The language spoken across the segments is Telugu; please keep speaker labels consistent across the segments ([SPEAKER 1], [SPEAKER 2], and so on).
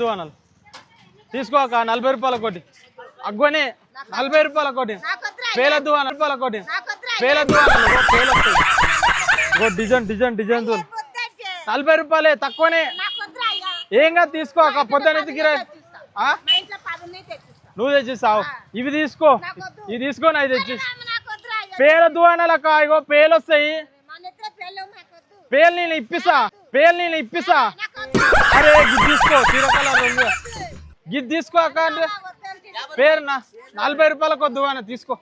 [SPEAKER 1] దువానాలు తీసుకో ఒక నలభై రూపాయల కోటి. అగ్గోనే నలభై రూపాయల కోటి. పేల దువాన రూపాయల కోటి. పేల దువానాలు ఇగో పేలు వస్తాయి ఇగో డిజైన్ డిజైన్ డిజైన్ దువాన నలభై రూపాయలే తక్కువనే. ఏం కాదు తీసుకో ఒక పొద్దున ఆ? నువ్వు తెచ్చిస్తావు. ఇవి తీసుకో. ఇవి తీసుకో నాకు తెచ్చి పేల దువానాలక్క ఇగో పేలు వస్తాయి పేలు నేను ఇప్పిస్తా. పేలు నేను ఇప్పిస్తా. అరే తీసుకో చీర కలర్ ఉంది. గిది తీసుకో అక్క అంటే. పేరు నా నలభై రూపాయలకు దువాన తీసుకో.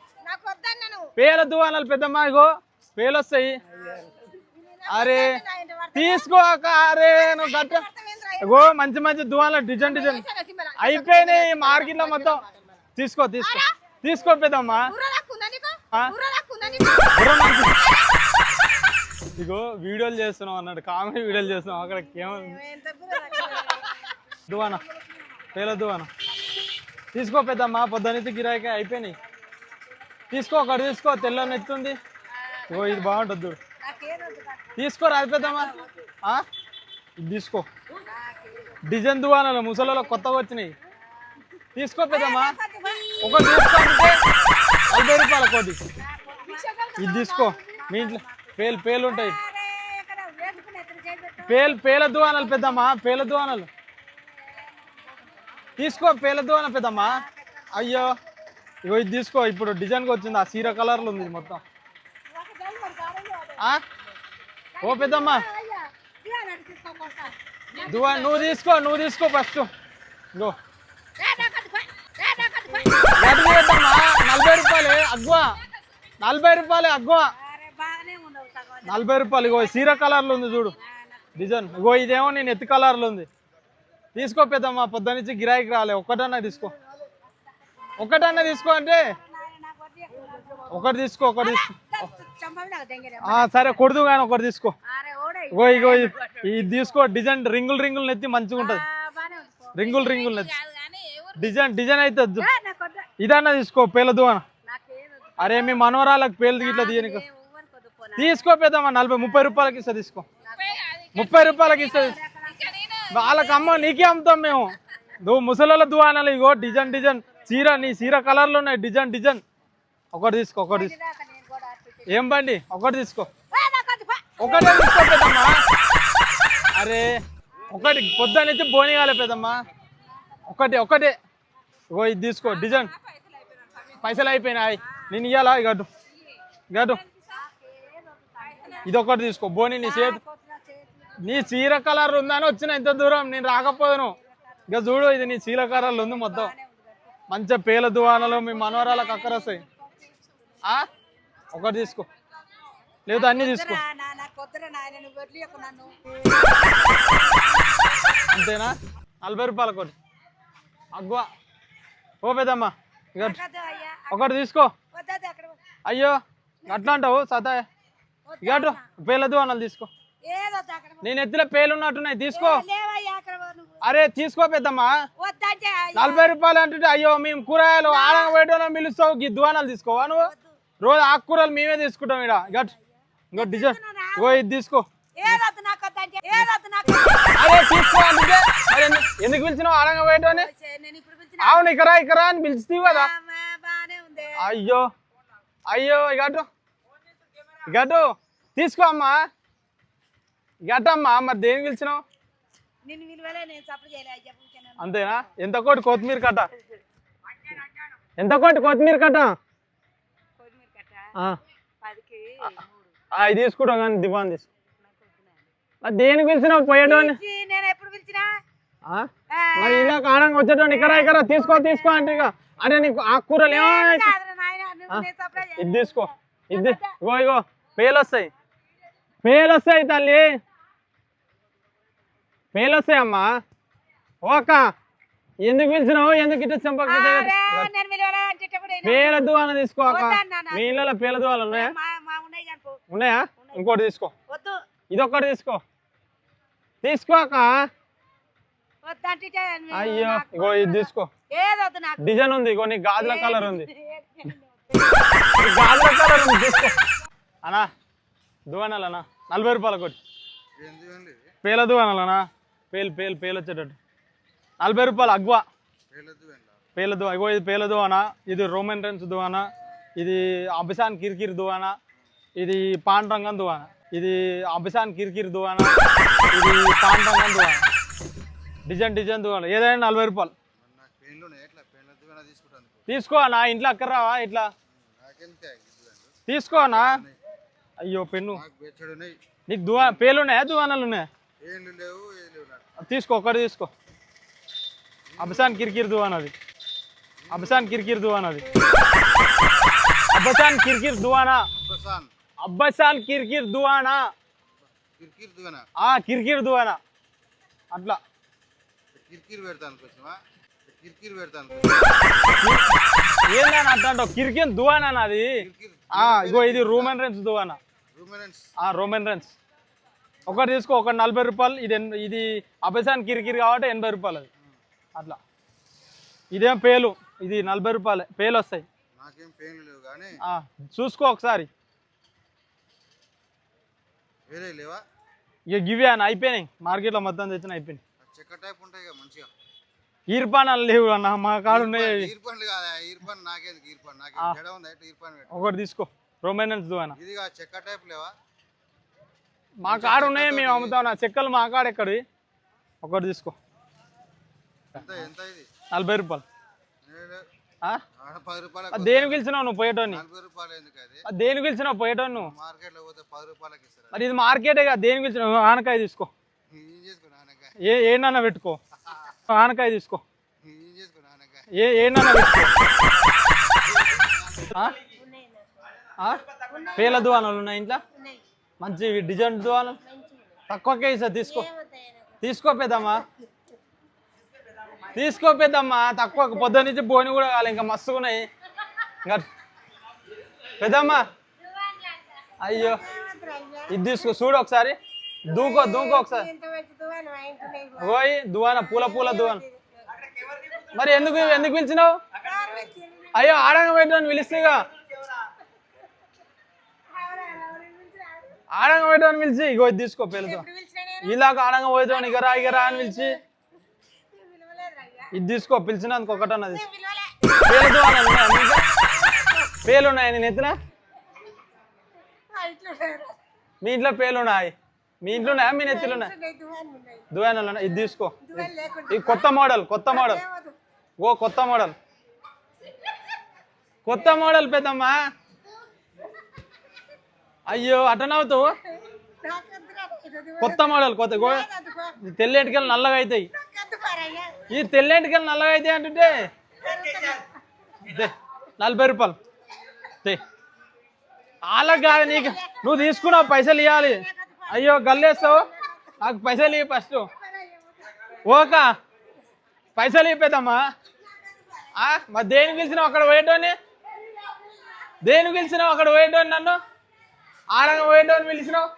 [SPEAKER 1] పేల దువానాలు పెద్దమ్మా ఇగో పేలు వస్తాయి అరే తీసుకో అక్క అరే నువ్వు గట్ట ఇగో మంచి మంచి దువానాలు డిజైన్ డిజైన్. అయిపోయినాయి మార్కెట్లో మొత్తం. తీసుకో తీసుకో. తీసుకో పెద్దమ్మా. ఇగో వీడియోలు చేస్తున్నాం అన్నాడు. కామెడీ వీడియోలు చేస్తున్నాం అక్కడ ఏమైంది దువానా పేల దువానా తీసుకో పెద్దమ్మా పొద్దునైతే గిరాకీ అయిపోయినాయి. తీసుకో ఒకటి తీసుకో. తెల్ల నెత్తుంది ఓ ఇది బాగుంటుంది చూడు. తీసుకో రాదు పెద్దమ్మా. ఇది తీసుకో. డిజైన్ దువానాలు ముసలలో కొత్తగా వచ్చినాయి. తీసుకో పెద్దమ్మా. ఒకటి తీసుకో అంటే రూపాయల కోటి. ఇది తీసుకో. మీ ఇంట్లో పేలు పేలు ఉంటాయి. పేలు పేల దువానాలు పెద్దమ్మా పేల దువానాలు. తీసుకో పేల దువాన పెద్దమ్మా. అయ్యో ఇగో ఇది తీసుకో ఇప్పుడు డిజైన్కి వచ్చింది ఆ సీర కలర్లో ఉంది మొత్తం. ఆ? ఓ పెద్దమ్మా. దువా నువ్వు తీసుకో నువ్వు తీసుకో ఫస్ట్. పెద్దమ్మా నలభై రూపాయలే అగ్వా నలభై రూపాయలే అగ్వా నలభై రూపాయలు. ఇగో సీర కలర్లో ఉంది చూడు. డిజైన్. ఇగో ఇదేమో నేను ఎత్తు కలర్లో ఉంది. తీసుకో పెద్దమ్మా పొద్దు నుంచి గిరాయికి రాలే. ఒక్కటన్నా తీసుకో. ఒక్కటన్నా తీసుకో అంటే ఒకటి తీసుకో ఒకటి తీసుకో. సరే కొడుదు కానీ ఒకటి తీసుకో. ఇగో ఇగో ఇది ఇది తీసుకో. డిజైన్ రింగులు రింగులు నెత్తి మంచిగా ఉంటుంది. రింగులు రింగులు నెత్తి. డిజైన్ డిజైన్ అయితే వద్దు. ఇదన్నా తీసుకో పేలదు అన్న. అరే మీ మనవరాలకు పేలు ఇట్లా తీయనికి. తీసుకో పెద్దమ్మా నలభై ముప్పై రూపాయలకి ఇస్తా తీసుకో. ముప్పై రూపాయలకి ఇస్తా. వాళ్ళకి అమ్మ నీకే అమ్ముతాం మేము. నువ్వు ముసలాల దువానాలు ఇగో డిజైన్ డిజైన్. చీర నీ చీర కలర్లు ఉన్నాయి డిజైన్ డిజైన్. ఒకటి తీసుకో ఒకటి తీసుకో. ఏం బండి? ఒకటి తీసుకో. ఒకటే తీసుకో పెద్దమ్మా. అరే ఒకటి పొద్దునైతే బోని కాలే పెద్దమ్మా. ఒకటి ఒకటే. ఇగో ఇది తీసుకో డిజైన్. పైసలు అయిపోయినాయి నేను ఇయ్యాలా? ఇగటు ఇగటు ఇది ఒకటి తీసుకో. బోని నీ చేతి నీ చీర కలర్ ఉందని వచ్చిన ఇంత దూరం నేను రాకపోదును. ఇక చూడు ఇది నీ చీర కలర్లు ఉంది మొత్తం. మంచిగా పేల దువానలు మీ మనవరాలకు అక్కర వస్తాయి. ఆ? ఒకటి తీసుకో. లేదా అన్ని తీసుకో. అంతేనా? నలభై రూపాయల ఒకటి అగ్వా ఓ పెద్దమ్మా ఇక ఒకటి తీసుకో. అయ్యో అట్లా అంటావు సతా ఇగటు పేల దువానాలు తీసుకో. నేను ఎత్తులో పేలు ఉన్నట్టున్నాయి తీసుకో. అరే తీసుకో పెద్దమ్మా. నలభై రూపాయలు అంటుంటే అయ్యో మేము కూరగాయలు ఆడంగా పోయటం పిలుస్తావు ఈ దువానాలు తీసుకోవా నువ్వు? రోజు ఆకుకూరలు మేమే తీసుకుంటాం ఇక్కడ గట్ ఇంకో డిజైన్ ఇగో ఇది తీసుకో. అరే తీసుకో మరి ఎందుకు- పిలిచినావు ఆడంగా పోయటం అని
[SPEAKER 2] నేను ఇప్పుడు పిలిచిన.
[SPEAKER 1] అవును ఇకరా ఇకరా అని పిలిచిస్తావు కదా అయ్యో. అయ్యో ఇగటు ఇగటు తీసుకో అమ్మా. ఇగటమ్మా మరి దేని పిలిచినావు? అంతేనా? ఎంత కోటి కొత్తిమీర కట్ట? ఎంత కోటి కొత్తిమీర కట్ట?
[SPEAKER 2] కొత్తిమీర కట్ట?
[SPEAKER 1] ఆ,
[SPEAKER 2] పదికి
[SPEAKER 1] ఆ, ఇది తీసుకుంటాం కానీ దివాన్ తీసుకో. దేనికి పిలిచినావు? పోయేటోని? మరి ఇలా కారంగా వచ్చేటోని ఇకరా ఇకరా తీసుకో తీసుకో అంటే ఇక. అరే నీకు ఆకుకూరలు ఏమో ఇది తీసుకో. ఇది ఇగో ఇగో. పేలు వస్తాయి పేలు వస్తాయి తల్లి. పేలు వస్తాయి అమ్మా. ఓక. ఎందుకు పిలిచినావు? ఎందుకు ఇట్లా చంపక పేల దువాన. మీ ఇళ్ళలో పేల దువాలు ఉన్నాయా?
[SPEAKER 2] ఉన్నాయి
[SPEAKER 1] ఇంకోటి తీసుకో.
[SPEAKER 2] వద్దు.
[SPEAKER 1] ఇది ఒక్కటి తీసుకో. తీసుకో అక్క.
[SPEAKER 2] వద్దంటే
[SPEAKER 1] అయ్యో ఇగో ఇది తీసుకో. డిజైన్ ఉంది ఇగో నీ గాజుల కలర్ ఉంది. గాజుల కలర్ ఉంది తీసుకో. అన్నా దువానాలనా నలభై రూపాయలు కొట్టి. పేల దువానాలనా పేలు పేలు పేలు వచ్చేటట్టు. నలభై రూపాయలు అగ్వా. పేల దువా ఇగో ఇది పేల దువానా ఇది రోమన్ రెన్స్ దువానా ఇది అబిసాన్ కిరికిర్ దువానా ఇది పాండ్రంగం దువానా ఇది అబిసాన్ కిరికిర్ దువానా ఇది పాండ్రంగం దువానా డిజైన్ డిజైన్ దువానా ఏదైనా నలభై రూపాయలు.
[SPEAKER 3] మరి నాకు పెయిన్లు ఉన్నాయి? ఎట్లా? పెయిన్లద్దు వెంట తీసుకుంటాను.
[SPEAKER 1] తీసుకో నా ఇంట్లో అక్కడ రావా ఇట్లా
[SPEAKER 3] నాకెందుకు ఇద్దు
[SPEAKER 1] తీసుకో నా అయ్యో పెన్ను.
[SPEAKER 3] నాకు బెచ్చడు ఉన్నాయి
[SPEAKER 1] నీకు దువా పేలు ఉన్నాయా దువానాలు ఉన్నాయా?
[SPEAKER 3] పెయిన్లు లేవు ఏం లేవు నాకు.
[SPEAKER 1] తీసుకో ఒకటి తీసుకో. అబసాన్ కిరికిర్ దువానది అబసాన్ కిరికిర్ దువానది అబసాన్ కిరికిర్ దువానా?
[SPEAKER 3] బసాన్
[SPEAKER 1] అబ్బసాన్ కిరికిర్ దువానా?
[SPEAKER 3] కిరికిరి దువెన?
[SPEAKER 1] ఆ కిరికిర్ దువానా? అట్లా.
[SPEAKER 3] కిరికిరి పెడతాను కొంచెమా? కిరికిరి పెడతాను
[SPEAKER 1] ఏందని అట్లా అంటావు? కిరికిర్ దువానా నాది?
[SPEAKER 3] కిరికిరి
[SPEAKER 1] ఆ ఇగో ఇది రోమన్ రెన్స్ దువానా రోమన్ రెన్స్ ఒకటి తీసుకో ఒకటి నలభై రూపాయలు ఇది ఇది అబసాన్ కిరికిర్ కాబట్టి ఎనభై రూపాయలు అది. అట్లా. ఇదేం పేలు ఇది నలభై రూపాయలే పేలు వస్తాయి చూసుకో ఒకసారి. ఇక గివి అని అయిపోయినాయి. మార్కెట్లో మొత్తం తెచ్చిన అయిపోయినాయి.
[SPEAKER 3] చెక్క టైప్ ఉంటాయి మంచిగా.
[SPEAKER 1] ఈర్పానాలు లేవు అన్న మా కాడు ఉన్నాయి అవి.
[SPEAKER 3] ఈర్పండ్లు కాదా ఈర్పండ్ నాకేందుకు ఈర్పండ్ నాకేం జడ ఉంది అయితే ఈర్పండ్ పెట్టు.
[SPEAKER 1] ఒకటి తీసుకో రొమానెన్స్ దువానా
[SPEAKER 3] ఇది కాదు చెక్క టైప్ లేవా?
[SPEAKER 1] మా కాడు ఉన్నాయి మేము అమ్ముతాం నా చెక్కలు మా కాడ ఎక్కడి ఒకటి తీసుకో.
[SPEAKER 3] ఎంత ఎంత ఇది?
[SPEAKER 1] నలభై రూపాయలు. దేనికి పిలిచినావు నువ్వు పోయేటోని దేనికి పిలిచినావు పోయేటోని నువ్వు? మరి ఇది మార్కెటే కదా దేనికి పిలిచినావు? ఆనకాయ తీసుకో.
[SPEAKER 3] ఏ
[SPEAKER 1] ఏనన్నా పెట్టుకో. ఆనకాయ తీసుకో.
[SPEAKER 3] ఏం
[SPEAKER 1] ఏ పేల దువానాలు ఉన్నాయి ఇంట్లో? మంచి డిజైన్ దువానాలు? తక్కువకే ఇస్తా తీసుకో. తీసుకో పెద్దమ్మా. తీసుకో పెద్దమ్మా తక్కువ పొద్దు నుంచి బోని కూడా కావాలి ఇంకా మస్తుగా ఉన్నాయి. ఇంకా పెద్దమ్మా. అయ్యో. ఇది తీసుకో చూడు ఒకసారి. దూకో దూకో ఒకసారి. దువాన పూల పూల దువాన మరి ఎందుకు ఎందుకు పిలిచినావు? అయ్యో ఆడంగ పెట్టని పిలిస్తేగా ఆడంగ పెట్టని పిలిచి ఇగో తీసుకో పేలుతో ఇలాగ ఆడంగ పోయేదాన్ని ఇక రా ఇక రా అని పిలిచి. ఇది తీసుకో పిలిచినందుకు ఒకటన్నా తీసుకో. పేలు దువాన పేలు ఉన్నాయి నేను ఎత్తున మీ ఇంట్లో పేలు ఉన్నాయి మీ ఇంట్లో ఉన్నాయా మీ నెత్తిలో ఉన్నాయి దువానాలు ఉన్నాయి? ఇది తీసుకో. ఇది కొత్త మోడల్ కొత్త మోడల్. ఓ కొత్త మోడల్. కొత్త మోడల్ పెద్దమ్మా. అయ్యో అటనవుతావు కొత్త మోడల్ కొత్త గో ఈ తెల్లెటికలు నల్లగా అవుతాయి. ఈ తెల్లెటికలు నల్లగా అవుతాయి అంటుంటే? నలభై రూపాయలు. వాళ్ళకి కాదు నీకు. నువ్వు తీసుకున్నావు పైసలు ఇవ్వాలి అయ్యో గల్లేస్తావు? నాకు పైసలు ఇవి ఫస్ట్. ఓక? పైసలు ఇప్పేదమ్మా మరి దేని పిలిచినావు అక్కడ పోయేటోని దేని పిలిచినావు అక్కడ పోయేటోని నన్ను? ఆడంగా పోయేటోని పిలిచినావు?